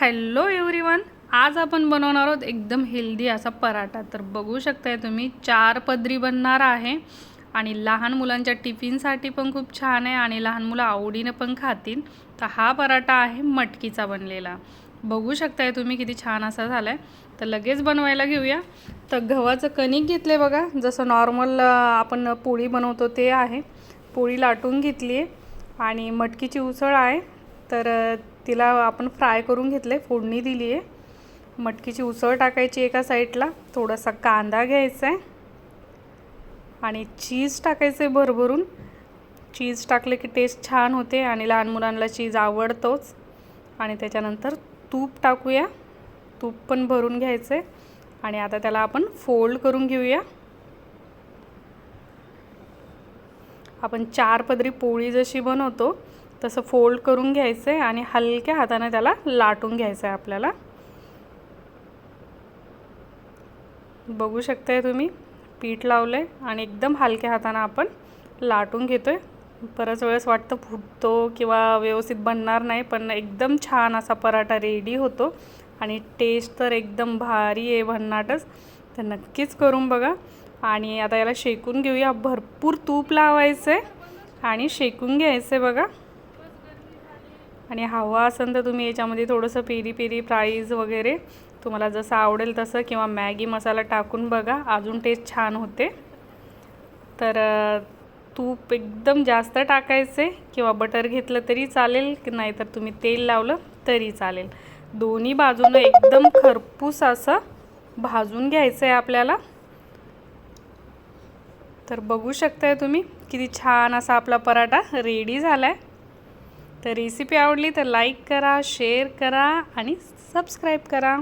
Hello everyone आज आपण बनवणार आहोत एकदम हेल्दी असा पराठा. तर बघू शकताय तुम्ही चार पदरी बनणार आहे आणि लहान मुलांच्या टिफिनसाठी पण खूप छान आहे आणि लहान मुलं आवडीनं पण खातील. तर हा पराठा आहे मटकीचा बनलेला. बघू शकताय तुम्ही किती छान असा झाला आहे तर लगेच बनवायला घेऊया. तर गव्हाचं कणिक घेतलं आहे बघा जसं नॉर्मल आपण पोळी बनवतो ते आहे. पोळी लाटून घेतली आहे आणि मटकीची उसळ आहे. तर तिला आपण फ्राय करून घेतलं आहे फोडणी दिली आहे मटकीची उसळ टाकायची एका साईडला थोडासा कांदा घ्यायचा आहे आणि चीज टाकायचं आहे भरभरून. चीज टाकले की टेस्ट छान होते आणि लहान मुलांना चीज आवडतोच. आणि त्याच्यानंतर तूप टाकूया. तूप पण भरून घ्यायचं आहे आणि आता त्याला आपण फोल्ड करून घेऊया. आपण चार पदरी पोळी जशी बनवतो तसं फोल्ड करून घ्यायचं आहे आणि हलक्या हाताने त्याला लाटून घ्यायचं आहे आपल्याला. बघू शकताय तुम्ही पीठ लावलं आहे आणि एकदम हलक्या हाताने आपण लाटून घेतो आहे बऱ्याच वेळेस वाटतं फुटतो किंवा व्यवस्थित बनणार नाही पण एकदम छान असा पराठा रेडी होतो आणि टेस्ट तर एकदम भारी आहे भन्नाटच. तर नक्कीच करून बघा. आणि आता याला शेकून घेऊया. भरपूर तूप लावायचं आहे आणि शेकून घ्यायचं आहे बघा. आणि हवा असेल तर तुम्ही याच्यामध्ये थोडंसं पेरी पेरी फ्राईज वगैरे तुम्हाला जसं आवडेल तसं किंवा मॅगी मसाला टाकून बघा अजून टेस्ट छान होते. तर तूप एकदम जास्त टाकायचे किंवा बटर घेतलं तरी चालेल की नाहीतर तुम्ही तेल लावलं तरी चालेल. दोन्ही बाजूनं एकदम खरपूस असं भाजून घ्यायचं आहे आपल्याला. तर बघू शकताय तुम्ही किती छान असा आपला पराठा रेडी झाला आहे तर रेसिपी आवडली तर लाईक करा शेअर करा आणि सबस्क्राईब करा.